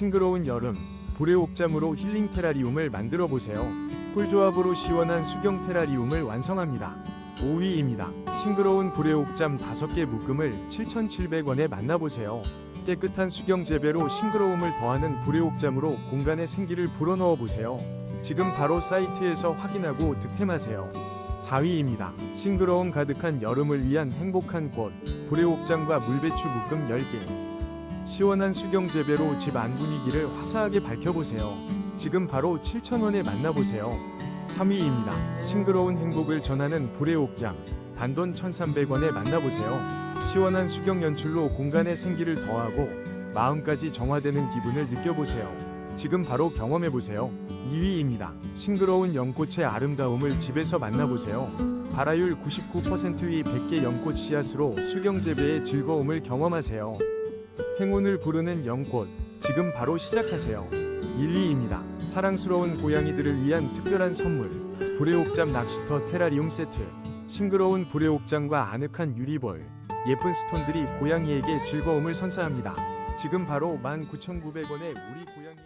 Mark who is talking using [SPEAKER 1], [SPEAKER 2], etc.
[SPEAKER 1] 싱그러운 여름, 불의 옥잠으로 힐링 테라리움을 만들어 보세요. 꿀조합으로 시원한 수경 테라리움을 완성합니다. 5위입니다. 싱그러운 불의 옥잠 5개 묶음을 7,700원에 만나보세요. 깨끗한 수경 재배로 싱그러움을 더하는 불의 옥잠으로 공간에 생기를 불어넣어 보세요. 지금 바로 사이트에서 확인하고 득템하세요. 4위입니다. 싱그러움 가득한 여름을 위한 행복한 꽃, 불의 옥잠과 물배추 묶음 10개. 시원한 수경 재배로 집 안 분위기를 화사하게 밝혀보세요. 지금 바로 7,000원에 만나보세요. 3위입니다. 싱그러운 행복을 전하는 불의 옥잠, 단돈 1,300원에 만나보세요. 시원한 수경 연출로 공간에 생기를 더하고 마음까지 정화되는 기분을 느껴보세요. 지금 바로 경험해보세요. 2위입니다. 싱그러운 연꽃의 아름다움을 집에서 만나보세요. 발화율 99%의 100개 연꽃 씨앗으로 수경 재배의 즐거움을 경험하세요. 행운을 부르는 연꽃, 지금 바로 시작하세요. 1위입니다. 사랑스러운 고양이들을 위한 특별한 선물, 불의 옥잠 낚시터 테라리움 세트, 싱그러운 불의 옥잠과 아늑한 유리볼, 예쁜 스톤들이 고양이에게 즐거움을 선사합니다. 지금 바로 19,900원에 우리 고양이